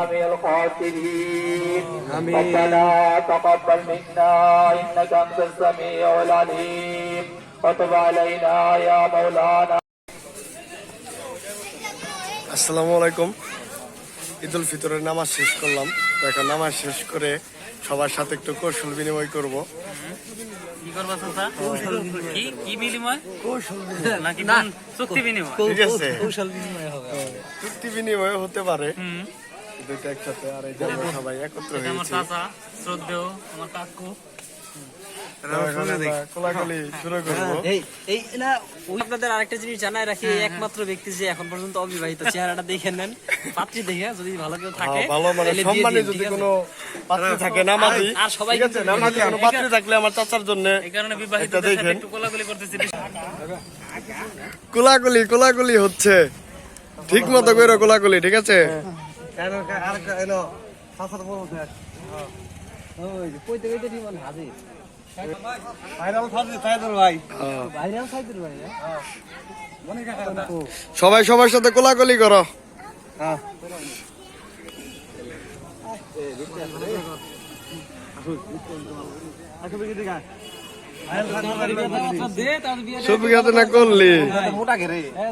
من الخاسرين آمين. ربنا تقبل منا إنك أنت السميع العليم وتب علينا يا مولانا আসসালামু আলাইকুম ঈদ উল ফিতরের নামাজ শেষ করলাম তো এখন নামাজ শেষ করে সবার সাথে একটু কৌশল বিনিময় করব কি করবা চাচা কি কি বিনিময় নাকি কোন চুক্তি বিনিময় ঠিক আছে চুক্তি বিনিময় হতে পারে হুম দুইটা একসাথে আর এই যে আমরা সবাই একত্র এটা আমার চাচা শ্রদ্ধেয় আমার কাকু। তো এখন আমরা কোলাকুলি শুরু করব। এই এই না ওই আপনাদের আরেকটা জিনিস জানাই রাখি একমাত্র ব্যক্তি যে এখন পর্যন্ত অবিবাহিত চেহারাটা দেখে নেন পাত্রী দেখে যদি ভালো কেউ থাকে হ্যাঁ, ভালো মানে সম্মানে যদি কোনো পাত্রী থাকে নামাজি আর- আর সবাই আছে নামাজি কোনো পাত্রী থাকলে আমার চাচার জন্য এই কারণে বিবাহিত দেখেন। একটু কোলাগুলি করতেছি। কোলাকুলি কোলাকুলি হচ্ছে। ঠিক মতো করে কোলাকুলি ঠিক আছে? কইতে কইতে ঠিক হাজির। হ্যাঁ। ভাইরাল সাইদের ভাই সবাই সবার সাথে কোলাকুলি করো। ছবি খাতে না করলি? মোটা ঘেরে হ্যাঁ।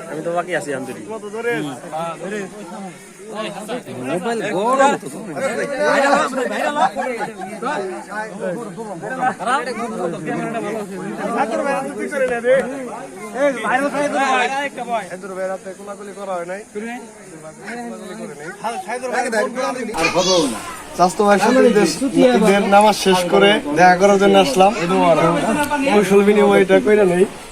আমি তো বাকি আছি আমি হয় স্বাস্থ্য নামাজ শেষ করে দেখা করার জন্য আসলাম। কৌশল বিনিময়টা কইরা নেই।